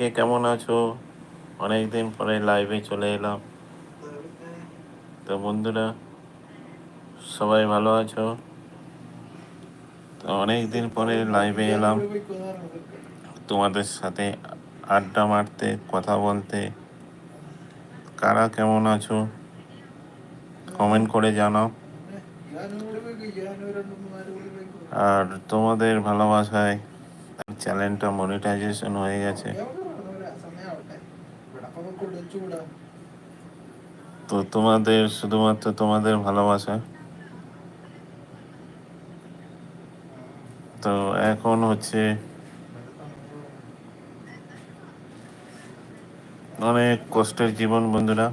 কে কেমন আছো? অনেকদিন পরে লাইভে চলে এলাম। তো বন্ধুরা, সবাই ভালো আছো? তো অনেকদিন পরে লাইভে এলাম। তোমাদের সাথে আড্ডা মারতে, কথা বলতে। কারা কেমন আছো? কমেন্ট করে জানাও। আর তোমাদের ভালোবাসায় চ্যানেলটা মনিটাইজেশন হয়ে গেছে। তো তোমাদের শুধুমাত্র তোমাদের ভালোবাসা। তো এখন হচ্ছে অনেক কষ্টের জীবন বন্ধুরা।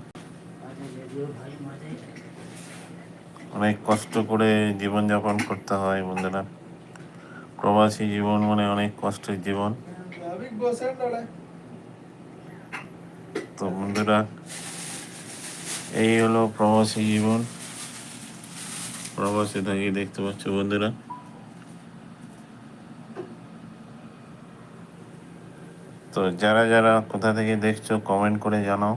অনেক কষ্ট করে জীবনযাপন করতে হয় বন্ধুরা। প্রবাসী জীবন মানে অনেক কষ্টের জীবন। তো বন্ধুরা, এই হলো প্রবাসী জীবন। প্রবাসী থাকি দেখতে পাচ্ছ বন্ধুরা। তো যারা যারা কোথা থেকে দেখছ কমেন্ট করে জানাও।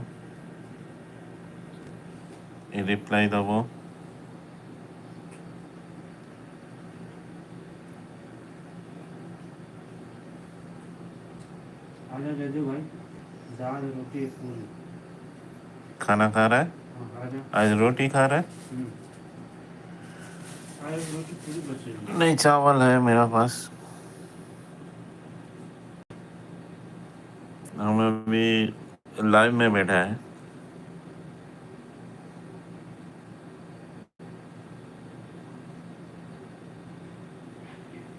রিপ্লাই দেবো। ভাই दाल रोटी पूरी। खाना हाँ, खा रहा है? आज रोटी खा रहा है? हम्म। नहीं चावल है मेरा पास। हम अभी लाइव में बैठा है।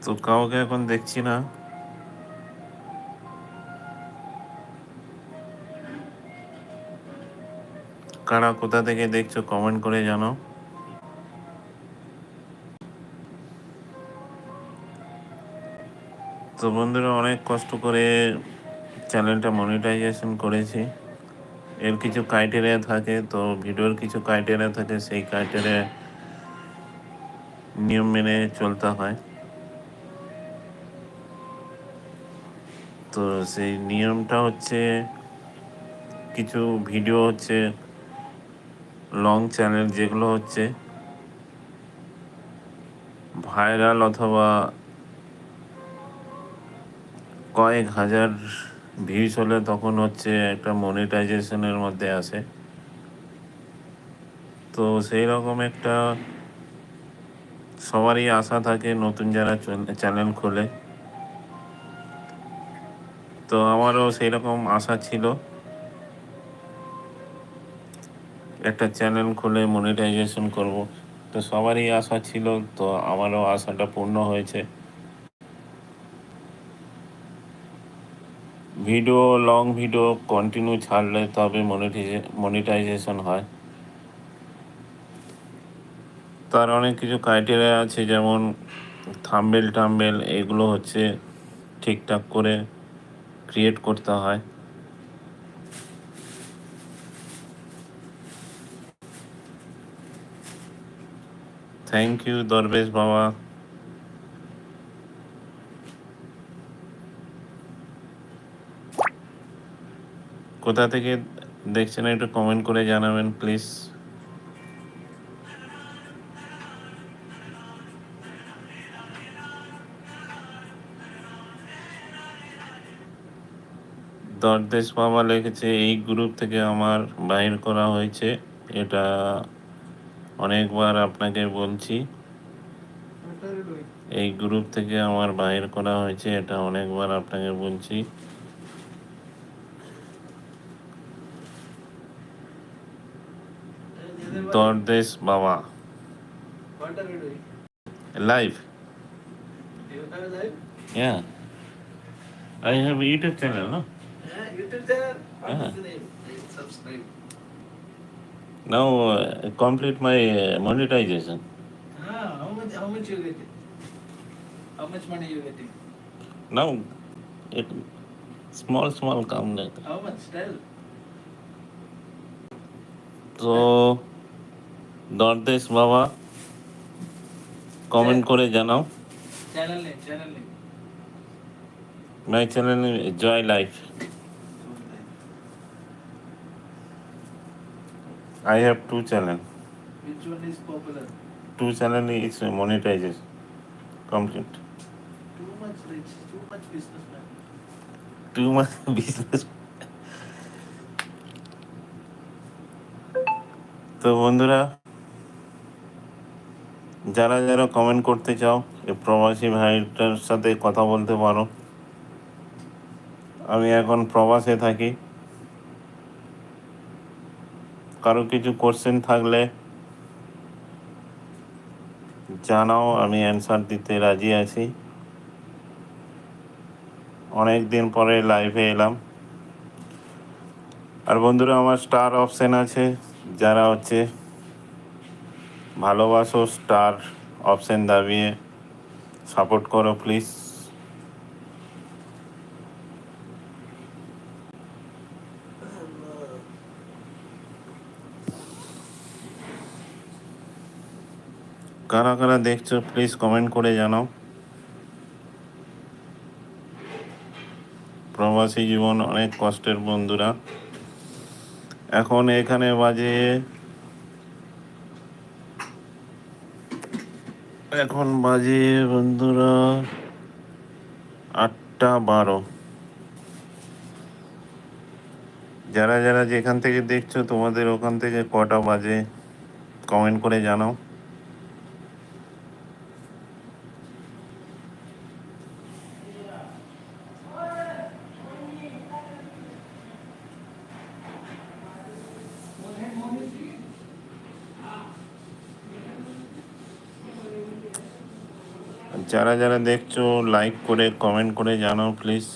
तो कहो क्या कौन देखी ना। কারা, কোথা থেকে দেখছ কমেন্ট করে জানাও। তো বন্ধুরা, অনেক কষ্ট করে চ্যানেলটা মনিটাইজেশন করেছি। এর কিছু ক্রাইটেরিয়া থাকে, তো ভিডিওর কিছু ক্রাইটেরিয়া থাকে, সেই ক্রাইটেরিয়া নিয়ম মেনে চলতে হয়। তো সেই নিয়মটা হচ্ছে, কিছু ভিডিও হচ্ছে লং চ্যানেল যেগুলো হচ্ছে ভাইরাল অথবা কয়েক হাজার ভিউজ হলে তখন হচ্ছে একটা মনিটাইজেশনের মধ্যে আসে। তো সেই রকম একটা সবারই আশা থাকে নতুন যারা চ্যানেল খোলে। তো আমারও সেই রকম আশা ছিল। একটা চ্যানেল খুলে মনিটাইজেশন করব। তো সবারই আশা ছিল, তো আমারও আশাটা পূর্ণ হয়েছে। ভিডিও লং ভিডিও কন্টিনিউ ছাড়লে তবে মনিটাইজেশন হয়। তার অনেক কিছু ক্রাইটেরিয়া আছে, যেমন থাম্বেল টাম্বেল এগুলো হচ্ছে ঠিকঠাক করে ক্রিয়েট করতে হয়। থ্যাংক ইউ দরবেশ বাবা কোথা থেকে দেখছেন একটু কমেন্ট করে জানাবেন প্লিজ দরদেশ বাবা লিখেছে, এই গ্রুপ থেকে আমার বাইর করা হয়েছে। এটা অনেকবার আপনাকে বলছি এই গ্রুপ থেকে আমার বাহির করা হয়েছে এটা অনেকবার আপনাকে বলছি দরদেশ বাবা What are you doing? Live You have a live? Yeah. I have a YouTube channel, no? Yeah, YouTube channel. What Yeah. is the name? Please subscribe. Now uh, complete my uh, monetization. Ah, how much? How much you getting? How much money you getting? Now it small small come like How much? Tell. তো দরদেশ বাবা comment করে জানাও Channel name. Channel name. My channel Joy life I have two channel. Which one is popular? Two channel is monetization complete. Too much rich, too much businessman. Too much business. তো বন্ধুরা যারা যারা comment করতে চাও এই প্রবাসী ভাইটার সাথে কথা বলতে পারো আমি এখন প্রবাসে থাকি কারও কিছু কোশ্চেন থাকলে জানাও, আমি অ্যান্সার দিতে রাজি আছি। অনেক দিন পরে লাইভে এলাম। আর বন্ধুরা, আমার স্টার অপশান আছে, যারা হচ্ছে ভালোবাসো স্টার অপশান দাবিয়ে সাপোর্ট করো প্লিজ কারা কারা দেখছ প্লিজ কমেন্ট করে জানাও। প্রবাসী জীবন অনেক কষ্টের বন্ধুরা। এখন এখানে বাজে এখন বাজে বন্ধুরা আটটা বারো। যারা যারা যেখান থেকে দেখছ, তোমাদের ওখান থেকে কটা বাজে কমেন্ট করে জানাও। যারা যারা দেখছ লাইক করে কমেন্ট করে জানাও প্লিজ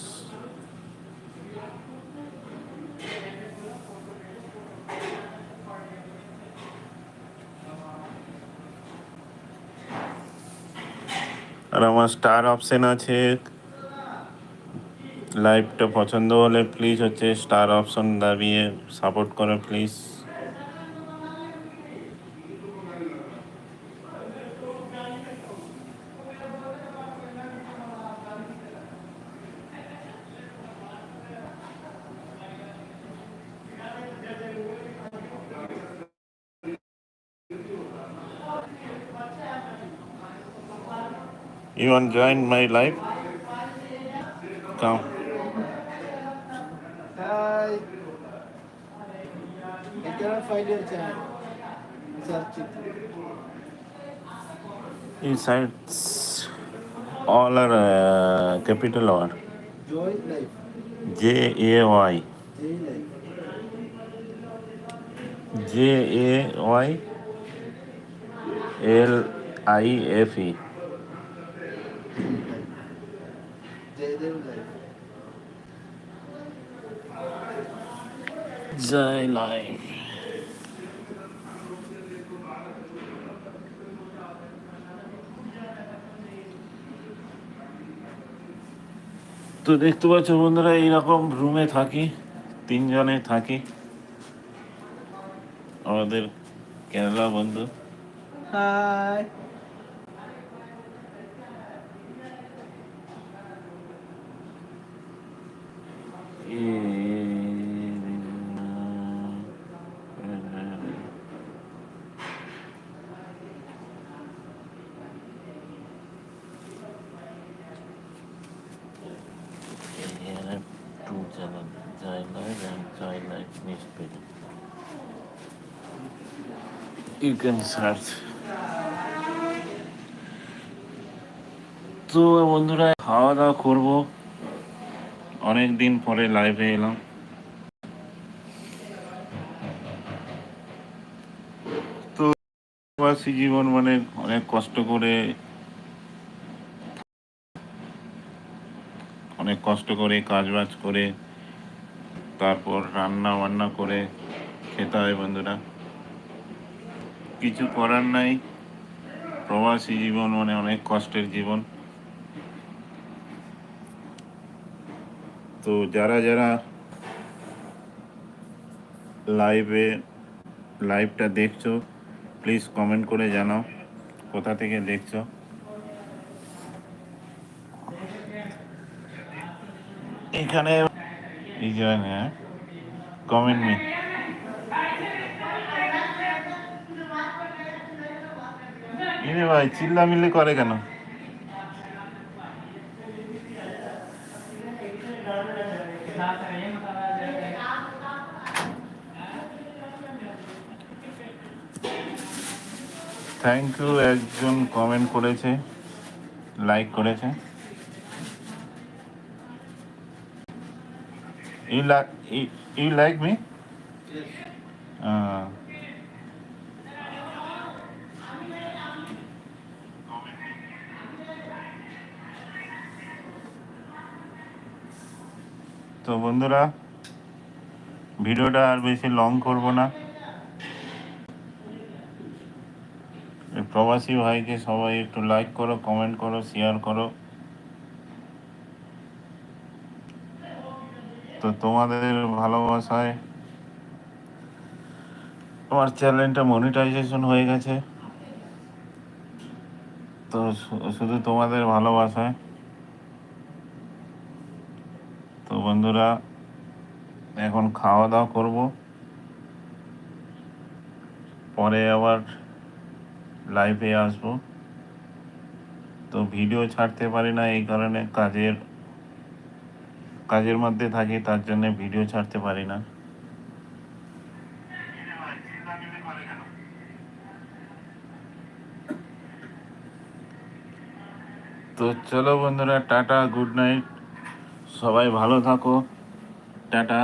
আর আমার স্টার অপশন আছে। লাইভটা পছন্দ হলে প্লিজ হচ্ছে স্টার অপশন দাবিয়ে সাপোর্ট করো please You want join my life? Come. Hi. I cannot find your channel. Search it. Inside all are uh, capital or Joy Life. J A Y J Life. J A Y L I F E Jai Life. তো দেখতে পাচ্ছ বন্ধুরা, এইরকম রুমে থাকি, তিনজনে থাকি আমাদের কেরালা বন্ধু Hi. You can search. তো বন্ধুরা খাওয়া দাওয়া করব অনেক দিন পরে লাইভে এলাম। তো প্রবাসী জীবন মানে অনেক কষ্ট করে, অনেক কষ্ট করে কাজ বাজ করে, তারপর রান্না বান্না করে খেতে হয় বন্ধুরা। কিছু করার নাই। প্রবাসী জীবন মানে অনেক কষ্টের জীবন। তো যারা যারা লাইভে লাইভটা দেখছ প্লিজ কমেন্ট করে জানাও, কোথা থেকে দেখছ। এখানে কমেন্ট মি ভাই চিল্লা চিল্লামিল্লি করে কেন? থ্যাংক ইউ একজন কমেন্ট করেছে লাইক করেছে। ইউ লাইক লাইক মি তো বন্ধুরা, ভিডিওটা আর বেশি লং করব না। প্রবাসী ভাইকে সবাই একটু লাইক করো কমেন্ট করো শেয়ার করো। তো তোমাদের ভালোবাসায় আমার চ্যানেলটা মনিটাইজেশন হয়ে গেছে। তো শুধু তোমাদের ভালোবাসায়। তো বন্ধুরা, এখন খাওয়া দাওয়া করব। পরে আবার লাইভে আসব। তো ভিডিও ছাড়তে পারি না, এই কারণে কাজের কাজের মধ্যে থাকি, তার জন্য ভিডিও ছাড়তে পারি না। তো চলো বন্ধুরা, টাটা গুড নাইট সবাই ভালো থাকো। টাটা।